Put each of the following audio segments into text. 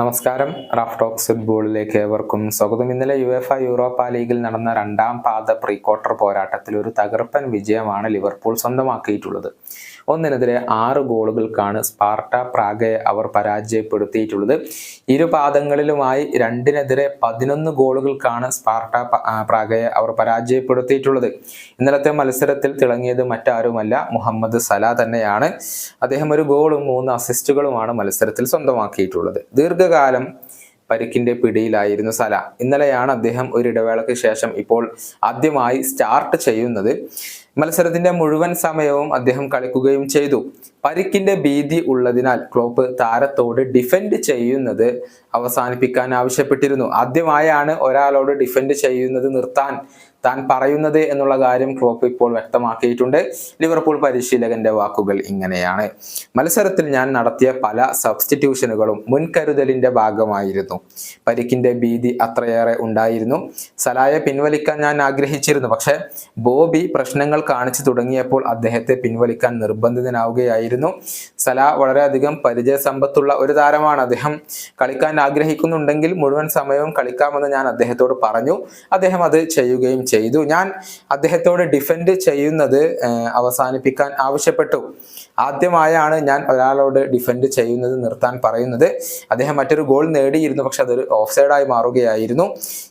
നമസ്കാരം. Raf talks ഫുട്ബോളിലേക്ക് ഏവർക്കും സ്വാഗതം. ഇന്നലെ യു എഫ് യൂറോപ്പ ലീഗിൽ നടന്ന രണ്ടാം പാദ പ്രീ ക്വാർട്ടർ പോരാട്ടത്തിൽ ഒരു തകർപ്പൻ വിജയമാണ് ലിവർപൂൾ സ്വന്തമാക്കിയിട്ടുള്ളത്. ഒന്നിനെതിരെ ആറ് ഗോളുകൾക്കാണ് സ്പാർട്ട പ്രാഗയെ അവർ പരാജയപ്പെടുത്തിയിട്ടുള്ളത്. ഇരുപാദങ്ങളിലുമായി രണ്ടിനെതിരെ പതിനൊന്ന് ഗോളുകൾക്കാണ് സ്പാർട്ട പ്രാഗയെ അവർ പരാജയപ്പെടുത്തിയിട്ടുള്ളത്. ഇന്നലത്തെ മത്സരത്തിൽ തിളങ്ങിയത് മറ്റാരുമല്ല മുഹമ്മദ് സല തന്നെയാണ്. അദ്ദേഹം ഒരു ഗോളും മൂന്ന് അസിസ്റ്റുകളുമാണ് മത്സരത്തിൽ സ്വന്തമാക്കിയിട്ടുള്ളത്. ദീർഘകാലം പരിക്കിന്റെ പിടിയിലായിരുന്നു സല. ഇന്നലെയാണ് അദ്ദേഹം ഒരു ഇടവേളയ്ക്ക് ശേഷം ഇപ്പോൾ ആദ്യമായി സ്റ്റാർട്ട് ചെയ്യുന്നത്. മത്സരത്തിന്റെ മുഴുവൻ സമയവും അദ്ദേഹം കളിക്കുകയും ചെയ്തു. പരിക്കിന്റെ ഭീതി ഉള്ളതിനാൽ ക്ലോപ്പ് താരത്തോട് ഡിഫെൻഡ് ചെയ്യുന്നത് അവസാനിപ്പിക്കാൻ ആവശ്യപ്പെട്ടിരുന്നു. ആദ്യമായാണ് ഒരാളോട് ഡിഫെൻഡ് ചെയ്യുന്നത് നിർത്താൻ താൻ പറയുന്നത് എന്നുള്ള കാര്യം ക്ലോപ്പ് ഇപ്പോൾ വ്യക്തമാക്കിയിട്ടുണ്ട്. ലിവർപൂൾ പരിശീലകന്റെ വാക്കുകൾ ഇങ്ങനെയാണ്. മത്സരത്തിൽ ഞാൻ നടത്തിയ പല സബ്സ്റ്റിറ്റ്യൂഷനുകളും മുൻകരുതലിന്റെ ഭാഗമായിരുന്നു. പരിക്കിന്റെ ഭീതി അത്രയേറെ ഉണ്ടായിരുന്നു. സലായെ പിൻവലിക്കാൻ ഞാൻ ആഗ്രഹിച്ചിരുന്നു. പക്ഷെ ബോബി പ്രശ്നങ്ങൾ കാണിച്ചു തുടങ്ങിയപ്പോൾ അദ്ദേഹത്തെ പിൻവലിക്കാൻ നിർബന്ധിതനാവുകയായിരുന്നു. സല വളരെയധികം പരിചയസമ്പത്തുള്ള ഒരു താരമാണ് അദ്ദേഹം. കളിക്കാൻ ആഗ്രഹിക്കുന്നുണ്ടെങ്കിൽ മുഴുവൻ സമയവും കളിക്കാമെന്ന് ഞാൻ അദ്ദേഹത്തോട് പറഞ്ഞു. അദ്ദേഹം അത് ചെയ്യുകയും ചെയ്തു. ഞാൻ അദ്ദേഹത്തോട് ഡിഫെൻഡ് ചെയ്യുന്നത് അവസാനിപ്പിക്കാൻ ആവശ്യപ്പെട്ടു. ആദ്യമായാണ് ഞാൻ ഒരാളോട് ഡിഫെൻഡ് ചെയ്യുന്നത് നിർത്താൻ പറയുന്നത്. അദ്ദേഹം മറ്റൊരു ഗോൾ നേടിയിരുന്നു പക്ഷെ അതൊരു ഓഫ് സൈഡായി മാറുകയായിരുന്നു.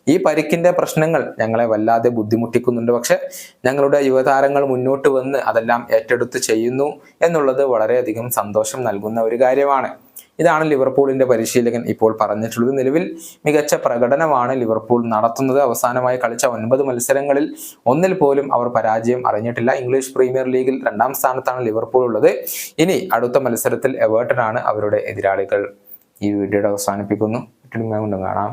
ഈ പരിക്കിന്റെ പ്രശ്നങ്ങൾ ഞങ്ങളെ വല്ലാതെ ബുദ്ധിമുട്ടിക്കുന്നുണ്ട്. പക്ഷെ ഞങ്ങളുടെ യുവതാരങ്ങൾ മുന്നോട്ട് വന്ന് അതെല്ലാം ഏറ്റെടുത്ത് ചെയ്യുന്നു എന്നുള്ളത് വളരെയധികം സന്തോഷം നൽകുന്ന ഒരു കാര്യമാണ്. ഇതാണ് ലിവർപൂളിന്റെ പരിശീലകൻ ഇപ്പോൾ പറഞ്ഞിട്ടുള്ളത്. നിലവിൽ മികച്ച പ്രകടനമാണ് ലിവർപൂൾ നടത്തുന്നത്. അവസാനമായി കളിച്ച ഒൻപത് മത്സരങ്ങളിൽ ഒന്നിൽ പോലും അവർ പരാജയം അറിഞ്ഞിട്ടില്ല. ഇംഗ്ലീഷ് പ്രീമിയർ ലീഗിൽ രണ്ടാം സ്ഥാനത്താണ് ലിവർപൂൾ ഉള്ളത്. ഇനി അടുത്ത മത്സരത്തിൽ എവേർട്ടനാണ് അവരുടെ എതിരാളികൾ. ഈ വീഡിയോയുടെ അവസാനിപ്പിക്കുന്നു. കാണാം.